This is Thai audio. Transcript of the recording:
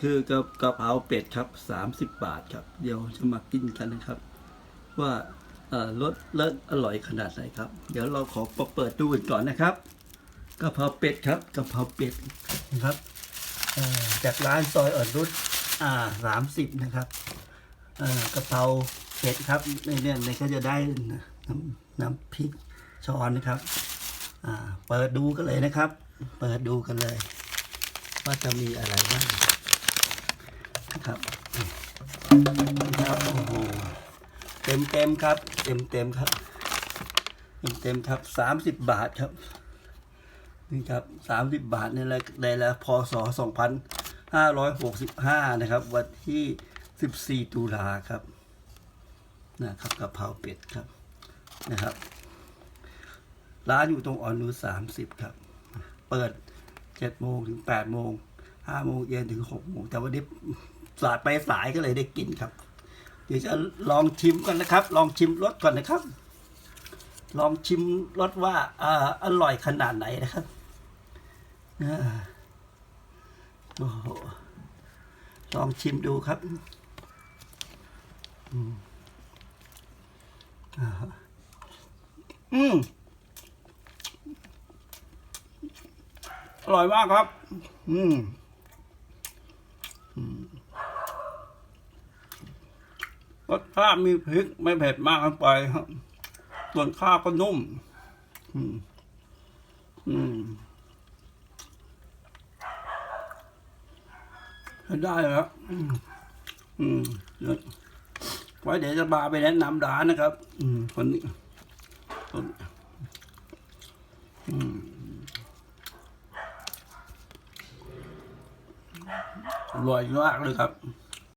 คือกะกะเพราเป็ดครับสามสิบบาทครับ เดี๋ยวจะมากินกันนะครับ ว่าเอ่อรสเลิศอร่อยขนาดไหนครับ เดี๋ยวเราขอเปิดดูกันก่อนนะครับกะเพราเป็ดครับกะเพราเป็ดนะครับจากร้านซอยอ่อนรุดอ่าสามสิบนะครับเอ่อกะเพราเป็ดครับในเนี่ยในก็จะได้น้ำน้ำพริกช้อนนะครับเปิดดูกันเลยนะครับ เปิดดูกันเลย ว่าจะมีอะไรบ้าง ครับครับโอ้โหเต็มเต็มครับ เต็มเต็มครับเต็มเต็มครับสามสิบบาทครับนี่ครับสามสิบบาทนี่แหละในแล้วพศสองพันห้าร้อยหกสิบห้านะครับ วันที่สิบสี่ตุลาครับนะครับกะเพราเป็ดครับนะครับ ร้านอยู่ตรงอ่อนนุสามสิบครับ เปิดเจ็ดโมงถึงแปดโมงห้าโมงเย็นถึงหกโมงแต่วันนี้ สายไปสายก็เลยได้กินครับ เดี๋ยวจะลองชิมกันนะครับ ลองชิมรสก่อนนะครับ ลองชิมรสว่าออร่อยขนาดไหนนะครับอ่าโอ้โหลองชิมดูครับอืมอร่อยมากครับ อืมอืม รสชาติมีพริกไม่เผ็ดมากเกินไปครับส่วนข้าวก็นุ่ม อืม อืมใช้ได้แล้วอืมอืมเดี๋ยวไว้เดี๋ยวจะบาไปแนะนำร้านนะครับ อืม คนนี้คนอืมอร่อยมากเลยครับ